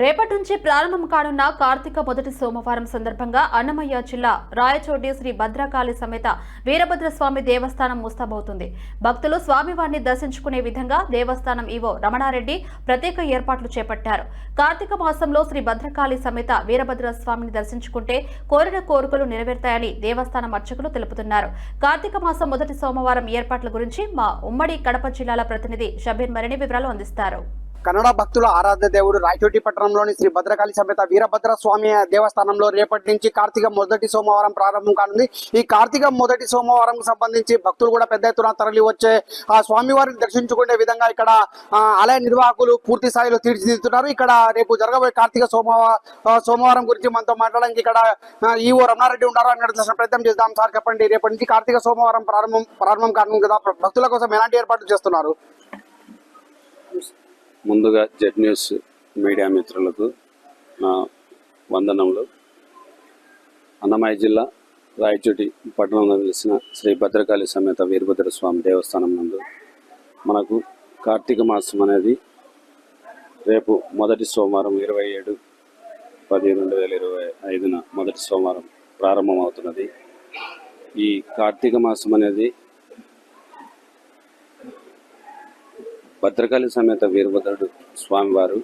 రేపటి నుంచి ప్రారంభం కానున్న కార్తీక మొదటి సోమవారం సందర్భంగా అన్నమయ్య జిల్లా రాయచోటి శ్రీ భద్రకాళి సమేత వీరభద్రస్వామి దేవస్థానం ముస్తాబవుతుంది. భక్తులు స్వామివారిని దర్శించుకునే విధంగా దేవస్థానం ఈవో రమణారెడ్డి ప్రత్యేక ఏర్పాట్లు చేపట్టారు. కార్తీక మాసంలో శ్రీ భద్రకాళి సమేత వీరభద్ర స్వామిని దర్శించుకుంటే కోరిన కోరికలు నెరవేరుతాయని దేవస్థానం అర్చకులు తెలుపుతున్నారు. కార్తీక మాసం మొదటి సోమవారం ఏర్పాట్ల గురించి మా ఉమ్మడి కడప జిల్లాల ప్రతినిధి షబీర్ మరిన్ని వివరాలు అందిస్తారు. కన్నడ భక్తుల ఆరాధ్య దేవుడు రాయచోటి పట్టణంలోని శ్రీ భద్రకాళి సమేత వీరభద్ర స్వామి దేవస్థానంలో రేపటి నుంచి కార్తీక మొదటి సోమవారం ప్రారంభం కానుంది. ఈ కార్తీక మొదటి సోమవారం సంబంధించి భక్తులు కూడా పెద్ద ఎత్తున తరలి వచ్చే ఆ స్వామివారిని దర్శించుకునే విధంగా ఇక్కడ ఆలయ నిర్వాహకులు పూర్తి స్థాయిలో తీర్చిదిద్దుతున్నారు. ఇక్కడ రేపు జరగబోయే కార్తీక సోమవారం సోమవారం గురించి మనతో మాట్లాడడానికి ఇక్కడ ఆ, ఈవో రమణారెడ్డి ఉన్నారు అని అడిగిన ప్రయత్నం చేద్దాం. సార్ చెప్పండి రేపటి నుంచి కార్తీక సోమవారం ప్రారంభం ప్రారంభం కానుంది కదా. భక్తుల కోసం ఎలాంటి ఏర్పాట్లు చేస్తున్నారు? ముందుగా జెడ్ న్యూస్ మీడియా మిత్రులకు నా వందనములు. అన్నమయ్య జిల్లా రాయచోటి పట్టణంలో వెలిసిన శ్రీ భద్రకాళి సమేత వీరభద్ర స్వామి దేవస్థానం నందు మనకు కార్తీక మాసం అనేది రేపు మొదటి సోమవారం ఇరవై ఏడు పది రెండు వేల ఇరవై ఐదున మొదటి సోమవారం ప్రారంభమవుతున్నది. ఈ కార్తీక మాసం అనేది భద్రకాళి సమేత వీరభద్రుడు స్వామివారు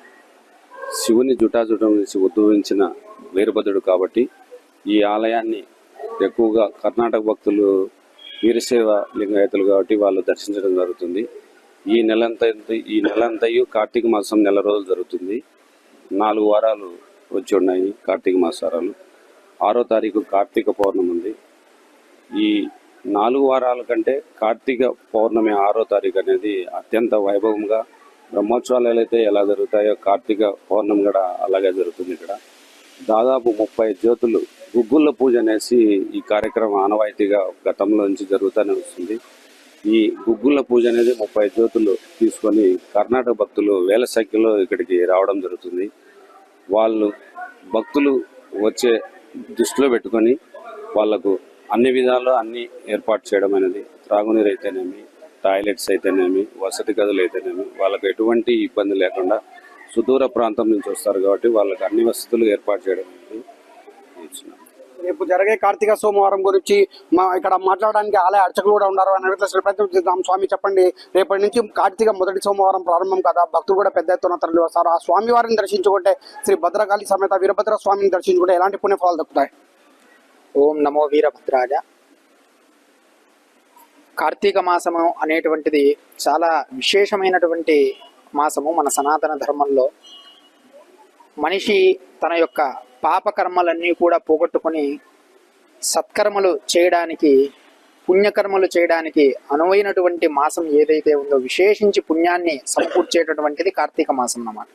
శివుని జుటాజుటం నుంచి ఉద్భవించిన వీరభద్రుడు కాబట్టి ఈ ఆలయాన్ని ఎక్కువగా కర్ణాటక భక్తులు వీరశైవ లింగాయతులు కాబట్టి వాళ్ళు దర్శించడం జరుగుతుంది. ఈ నెలంతా ఈ నెలంతయు కార్తీక మాసం నెల రోజులు జరుగుతుంది. నాలుగు వారాలు వచ్చి ఉన్నాయి కార్తీక మాసారాలు. ఆరో తారీఖు కార్తీక పౌర్ణమి ఉంది. ఈ నాలుగు వారాల కంటే కార్తీక పౌర్ణమి ఆరో తారీఖు అనేది అత్యంత వైభవంగా బ్రహ్మోత్సవాలు అయితే ఎలా జరుగుతాయో కార్తీక పౌర్ణమి కూడా అలాగే జరుగుతుంది ఇక్కడ. దాదాపు ముప్పై జ్యోతులు గుగ్గుల పూజ అనేసి ఈ కార్యక్రమం ఆనవాయితీగా గతంలో నుంచి జరుగుతూనే వస్తుంది. ఈ గుగ్గుల పూజ అనేది ముప్పై జ్యోతులు తీసుకొని కర్ణాటక భక్తులు వేల సంఖ్యలో ఇక్కడికి రావడం జరుగుతుంది. వాళ్ళు భక్తులు వచ్చే దృష్టిలో పెట్టుకొని వాళ్ళకు అన్ని విధాలు అన్ని ఏర్పాటు చేయడం అనేది త్రాగునీరు అయితేనేమి టాయిలెట్స్ అయితేనేమి వసతి గదులు అయితేనేమి వాళ్ళకు ఎటువంటి ఇబ్బంది లేకుండా సుదూర ప్రాంతం నుంచి వస్తారు కాబట్టి వాళ్ళకి అన్ని వసతులు ఏర్పాటు చేయడం అనేది రేపు జరిగే కార్తీక సోమవారం గురించి మా ఇక్కడ మాట్లాడడానికి ఆలయ అర్చకులు కూడా ఉన్నారు. అని అడిగితే ప్రయత్నం చేద్దాం స్వామి చెప్పండి. రేపటి నుంచి కార్తీక మొదటి సోమవారం ప్రారంభం కదా. భక్తులు కూడా పెద్ద ఎత్తున తరలి వస్తారు. ఆ స్వామి వారిని దర్శించుకుంటే శ్రీ భద్రకాళి సమేత వీరభద్ర స్వామిని దర్శించుకుంటే ఎలాంటి పుణ్యఫలాలు దక్కుతాయి? ఓం నమో వీరభద్రాజ కార్తీక మాసము అనేటువంటిది చాలా విశేషమైనటువంటి మాసము మన సనాతన ధర్మంలో. మనిషి తన యొక్క పాపకర్మలన్నీ కూడా పోగొట్టుకొని సత్కర్మలు చేయడానికి పుణ్యకర్మలు చేయడానికి అనువైనటువంటి మాసం ఏదైతే ఉందో విశేషించి పుణ్యాన్ని సమకూర్చేటటువంటిది కార్తీక మాసం అన్నమాట.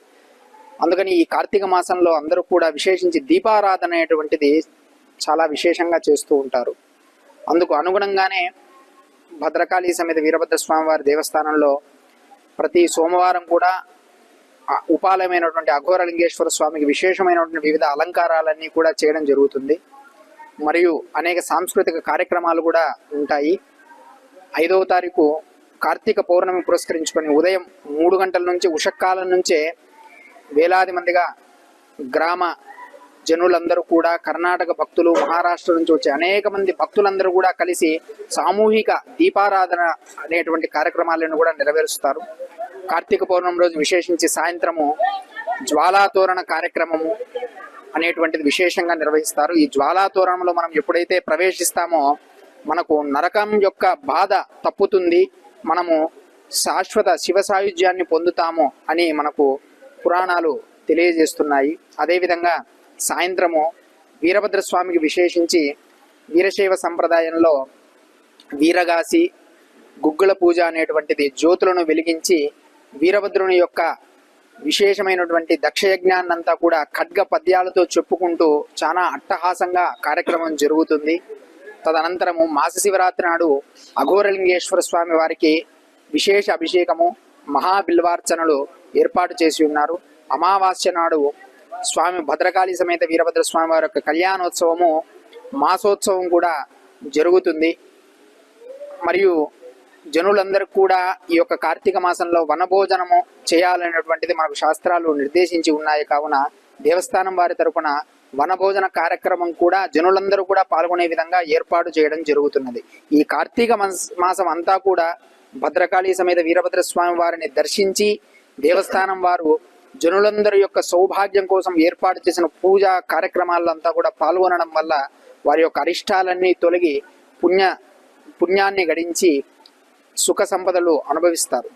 అందుకని ఈ కార్తీక మాసంలో అందరూ కూడా విశేషించి దీపారాధన అనేటువంటిది చాలా విశేషంగా చేస్తూ ఉంటారు. అందుకు అనుగుణంగానే భద్రకాళి సమేత వీరభద్రస్వామి వారి దేవస్థానంలో ప్రతి సోమవారం కూడా ఉపాలయమైనటువంటి అఘోరలింగేశ్వర స్వామికి విశేషమైనటువంటి వివిధ అలంకారాలన్నీ కూడా చేయడం జరుగుతుంది. మరియు అనేక సాంస్కృతిక కార్యక్రమాలు కూడా ఉంటాయి. ఐదవ తారీఖు కార్తీక పౌర్ణమి పురస్కరించుకొని ఉదయం మూడు గంటల నుంచి ఉషక్కాలం నుంచే వేలాది మందిగా గ్రామ జనులందరూ కూడా కర్ణాటక భక్తులు మహారాష్ట్ర నుంచి వచ్చే అనేక మంది భక్తులందరూ కూడా కలిసి సామూహిక దీపారాధన అనేటువంటి కార్యక్రమాలను కూడా నెరవేరుస్తారు. కార్తీక పౌర్ణమి రోజు విశేషించి సాయంత్రము జ్వాలాతోరణ కార్యక్రమము అనేటువంటిది విశేషంగా నిర్వహిస్తారు. ఈ జ్వాలాతోరణంలో మనం ఎప్పుడైతే ప్రవేశిస్తామో మనకు నరకం యొక్క బాధ తప్పుతుంది. మనము శాశ్వత శివ సాయుధ్యాన్ని పొందుతాము అని మనకు పురాణాలు తెలియజేస్తున్నాయి. అదేవిధంగా సాయంత్రము వీరభద్ర స్వామికి విశేషించి వీరశైవ సంప్రదాయంలో వీరగాసి గుగ్గుల పూజ అనేటువంటిది జ్యోతులను వెలిగించి వీరభద్రుని యొక్క విశేషమైనటువంటి దక్షయజ్ఞాన్నంతా కూడా ఖడ్గ పద్యాలతో చెప్పుకుంటూ చాలా అట్టహాసంగా కార్యక్రమం జరుగుతుంది. తదనంతరము మాస శివరాత్రి నాడు అఘోరలింగేశ్వర స్వామి వారికి విశేష అభిషేకము మహాబిల్వార్చనలు ఏర్పాటు చేసి ఉన్నారు. అమావాస్య నాడు స్వామి భద్రకాళి సమేత వీరభద్ర స్వామి వారి యొక్క కళ్యాణోత్సవము మాసోత్సవం కూడా జరుగుతుంది. మరియు జనులందరూ కూడా ఈ యొక్క కార్తీక మాసంలో వనభోజనము చేయాలనేటువంటిది మనకు శాస్త్రాలు నిర్దేశించి ఉన్నాయి. కావున దేవస్థానం వారి తరపున వనభోజన కార్యక్రమం కూడా జనులందరూ కూడా పాల్గొనే విధంగా ఏర్పాటు చేయడం జరుగుతున్నది. ఈ కార్తీక మాసం అంతా కూడా భద్రకాళి సమేత వీరభద్ర స్వామి వారిని దర్శించి దేవస్థానం వారు జనులందరి యొక్క సౌభాగ్యం కోసం ఏర్పాటు చేసిన పూజా కార్యక్రమాలంతా కూడా పాల్గొనడం వల్ల వారి యొక్క అరిష్టాలన్నీ తొలగి పుణ్య పుణ్యాన్ని గడించి సుఖ సంపదలు అనుభవిస్తారు.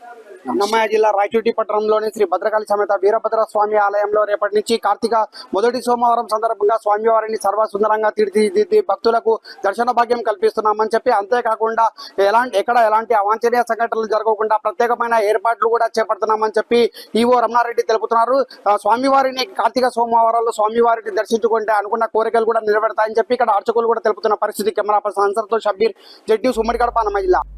అన్నమయ్య జిల్లా రాయచూటి పట్టణంలోని శ్రీ భద్రకాళి సమేత వీరభద్ర స్వామి ఆలయంలో రేపటి నుంచి కార్తీక మొదటి సోమవారం సందర్భంగా స్వామివారిని సర్వసుందరంగా తీర్చిదిద్ది భక్తులకు దర్శన భాగ్యం కల్పిస్తున్నామని చెప్పి అంతేకాకుండా ఎలాంటి ఎక్కడ ఎలాంటి అవాంఛనీయ సంఘటనలు జరగకుండా ప్రత్యేకమైన ఏర్పాట్లు కూడా చేపడుతున్నామని చెప్పి ఈవో రమణారెడ్డి తెలుపుతున్నారు. స్వామివారిని కార్తీక సోమవారంలో స్వామివారిని దర్శించుకుంటే అనుకున్న కోరికలు కూడా నిలబెడతాయని చెప్పి ఇక్కడ అర్చకులు కూడా తెలుపుతున్న పరిస్థితి. కెమెరా పర్సన్ అన్సర్తో షబ్బీర్ జడ్డీ ఉమ్మడి కడప అన్నమయ్య జిల్లా.